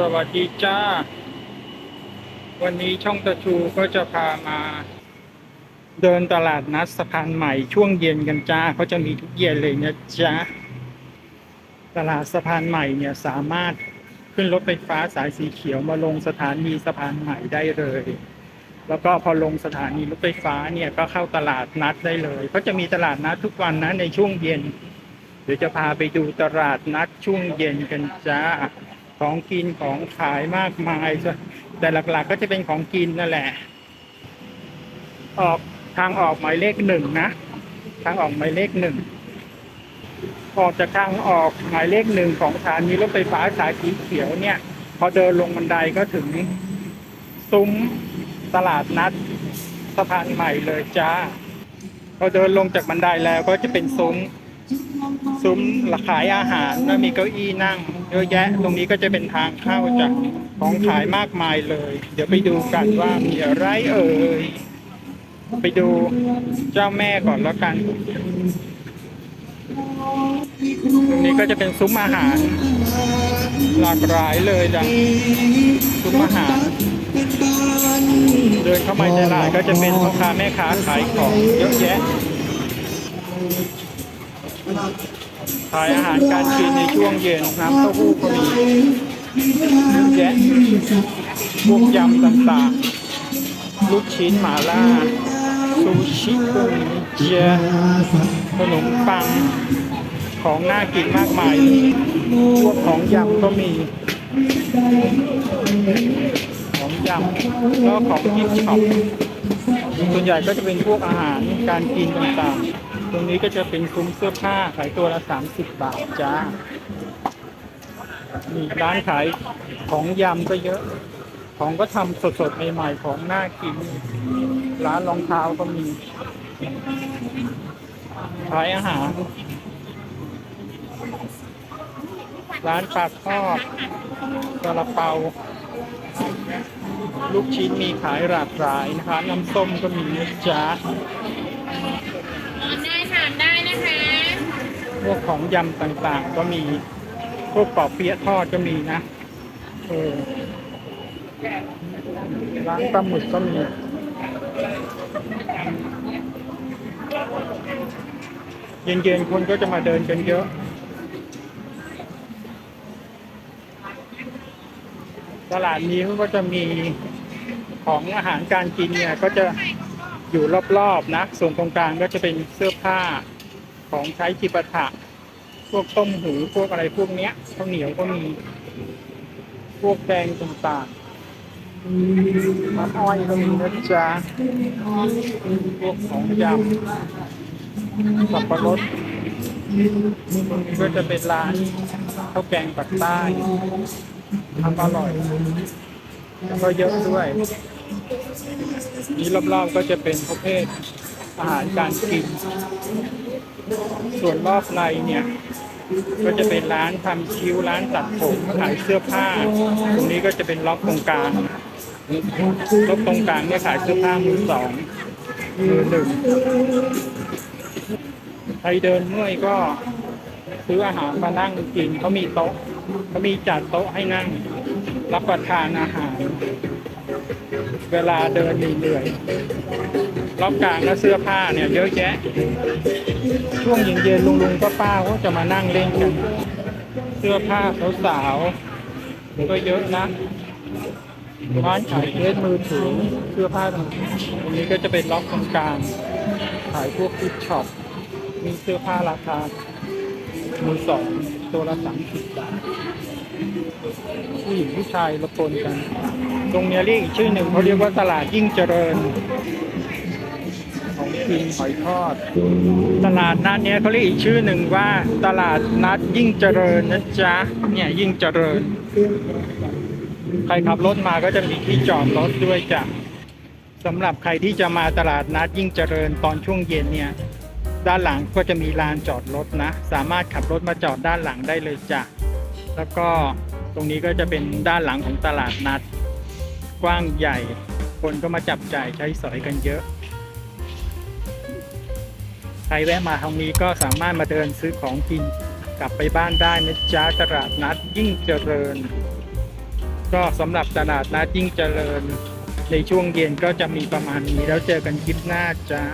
สวัสดีจ้า วันนี้ช่องตะชูก็จะพามา เดินตลาดนัดสะพานใหม่ช่วงเย็นกันจ้าเขาจะมีทุกเย็นเลยนะจ๊ะตลาดสะพานใหม่เนี่ยสามารถขึ้นรถไฟฟ้าสายสีเขียวมาลงสถานีสะพานใหม่ได้เลย แล้วก็พอลงสถานีรถไฟฟ้าเนี่ยก็เข้าตลาดนัดได้เลยเขาจะมีตลาดนัดทุกวันนะในช่วงเย็น เดี๋ยวจะพาไปดูตลาดนัดช่วงเย็นกันจ้า ของกินของขายมากมายซะแต่หลักๆก็จะเป็นของกินนั่นแหละ ออกทางออกหมายเลขหนึ่งนะทางออกหมายเลขหนึ่งออกจากทางออกหมายเลขหนึ่งของสถานีรถไฟฟ้าสายสีเขียวเนี่ย พอเดินลงบันไดก็ถึง ซุ้มตลาดนัดสะพานใหม่เลยจ้า พอเดินลงจากบันไดแล้วก็จะเป็นซุ้ม ซุ้มขายอาหารแล้วมีเก้าอี้นั่งเยอะแยะ ตรงนี้ก็จะเป็นทางเข้าจากของขายมากมายเลย เดี๋ยวไปดูกันว่ามีอะไรเอ่ย ไปดูเจ้าแม่ก่อนแล้วกัน ตรงนี้ก็จะเป็นซุ้มอาหาร หลากหลายเลยจ้ะซุ้มอาหาร เดินเข้ามาในตลาดก็จะเป็นพ่อค้าแม่ค้าขายของเยอะแยะ ขายอาหารการกินในช่วงเย็นน้ำเต้าหู้ก็มีเยอะแยะพวกยำต่างๆ ลูกชิ้นหมาล่า ซูชิกุ้งเจียขนมปัง ของน่ากินมากมาย พวกของยำก็มีของยำแล้วของกิฟช็อปส่วนใหญ่ก็จะเป็นพวกอาหารการกินต่างๆ ตรงนี้ก็จะเป็นซุ้มเสื้อผ้าขายตัวละ 30 บาทจ้ามีร้านขายของยำก็เยอะ ของก็ทำสดๆใหม่ๆของน่ากิน ร้านรองเท้าก็มี ขายอาหาร ร้านปลาทอดกระเปาลูกชิ้นมีขายหลากหลายนะคะ น้ำส้มก็มีนะจ๊ะ พวกของยำต่างๆ ก็มีพวกปอเปี๊ยะทอดก็มีนะเออร้านปลาหมึกก็มีเย็นๆคนก็จะมาเดินกันเยอะตลาดนี้เขาก็จะมีของอาหารการกินเนี่ยก็จะอยู่รอบๆนะส่วนตรงกลางก็จะเป็นเสื้อผ้า ของใช้จิปาถะพวกต้มหูพวกอะไรพวกเนี้ยข้าวเหนียวก็มี พวกแกงต่างๆน้ำอ้อยก็มีนะจ๊ะพวกของยำสับปะรดตรงนี้ก็จะเป็นร้านข้าวแกงปักใต้ทำอร่อยแล้วก็เยอะด้วย นี้รอบๆก็จะเป็นประเภท อาหารการกิน ส่วนรอบในเนี่ย ก็จะเป็นร้านทำคิ้วร้านตัดผมขายเสื้อผ้า ตรงนี้ก็จะเป็นล็อกตรงกลางล็อกตรงกลางเนี่ยขายเสื้อผ้ามือสองมือหนึ่งใครเดินเมื่อยก็ซื้ออาหารมานั่งกินเขามีโต๊ะเขามีจัดโต๊ะให้นั่ง รับประทานอาหาร เวลาเดินเหนื่อย รอบกลางก็เสื้อผ้าเนี่ยเยอะแยะ ช่วงเย็นๆลุงลุงป้าป้าๆก็จะมานั่งเล่นกัน เสื้อผ้าสาวๆก็เยอะนะร้านขายเคสมือถือเสื้อผ้าต่างๆตรงนี้ก็จะเป็นล็อกตรงกลางขายพวกกิฟช็อป มีเสื้อผ้าราคามือสองตัวละสามสิบบาทผู้หญิงผู้ชายละปนกัน ตรงเนี้ยเรียกอีกชื่อหนึ่งเขาเรียกว่าตลาดยิ่งเจริญ กินหอยทอด ตลาดนัดเนี้ยเขาเรียกอีกชื่อหนึ่งว่า ตลาดนัดยิ่งเจริญนะจ๊ะ เนี่ยยิ่งเจริญ ใครขับรถมาก็จะมีที่จอดรถด้วยจ้ะสำหรับใครที่จะมาตลาดนัดยิ่งเจริญตอนช่วงเย็นเนี่ย ด้านหลังก็จะมีลานจอดรถนะ สามารถขับรถมาจอดด้านหลังได้เลยจ้ะ แล้วก็ตรงนี้ก็จะเป็นด้านหลังของตลาดนัด กว้างใหญ่ คนก็มาจับจ่ายใช้สอยกันเยอะ ใครแวะมาทางนี้ก็สามารถมาเดินซื้อของกินกลับไปบ้านได้นะจ๊ะตลาดนัดยิ่งเจริญ ก็สำหรับตลาดนัดยิ่งเจริญ ในช่วงเย็นก็จะมีประมาณนี้แล้วเจอกันคลิปหน้าจ้า